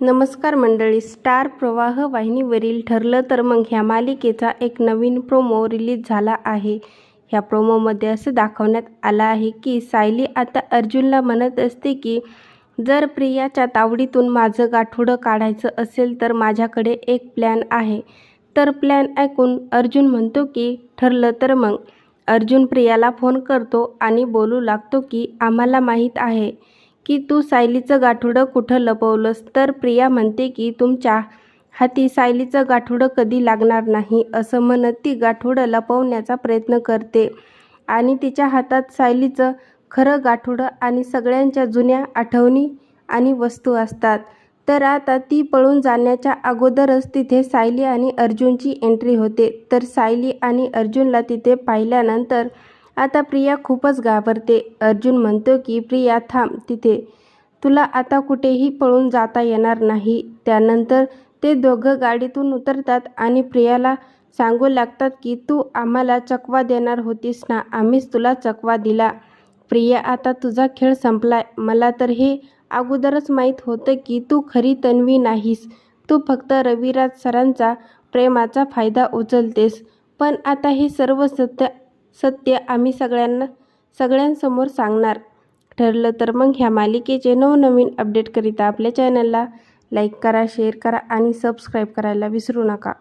नमस्कार मंडळी स्टार प्रवाह वाहिनीवरील ठरलं तर मग ह्या मालिकेचा एक नवीन प्रोमो रिलीज झाला आहे. ह्या प्रोमोमध्ये असं दाखवण्यात आलं आहे की सायली आता अर्जुनला म्हणत असते की जर प्रियाच्या तावडीतून माझं गाठोडं काढायचं असेल तर माझ्याकडे एक प्लॅन आहे. तर प्लॅन ऐकून अर्जुन म्हणतो की ठरलं तर मग. अर्जुन प्रियाला फोन करतो आणि बोलू लागतो की आम्हाला माहीत आहे. की तू सायलीचं गाठोडं कुठं लपवलंस? तर प्रिया म्हणते की तुमच्या हाती सायलीचं गाठोडं कधी लागणार नाही असं म्हणत ती गाठोडं लपवण्याचा प्रयत्न करते. आणि तिच्या हातात सायलीचं खरं गाठोडं आणि सगळ्यांच्या जुन्या आठवणी आणि वस्तू असतात. तर आता ती पळून जाण्याच्या अगोदरच तिथे सायली आणि अर्जुनची एंट्री होते. तर सायली आणि अर्जुनला तिथे पाहिल्यानंतर आता प्रिया खूपच घाबरते. अर्जुन म्हणतो की प्रिया थांब तिथे. तुला आता कुठेही पळून जाता येणार नाही त्यानंतर ते दोघं गाडीतून उतरतात आणि प्रियाला सांगू लागतात की तू आम्हाला चकवा देणार होतीस ना? आम्हीच तुला चकवा दिला. प्रिया आता तुझा खेळ संपलाय. मला तर हे अगोदरच माहीत होतं की तू खरी तन्वी नाहीस. तू फक्त रविराज सरांचा प्रेमाचा फायदा उचलतेस. पण आता हे सर्व सत्य सत्य आम्ही सगळ्यांना सगळ्यांसमोर सांगणार. ठरलं तर मग ह्या मालिकेचे नवनवीन अपडेटकरिता आपल्या चॅनलला लाईक करा शेअर करा आणि सबस्क्राईब करायला विसरू नका.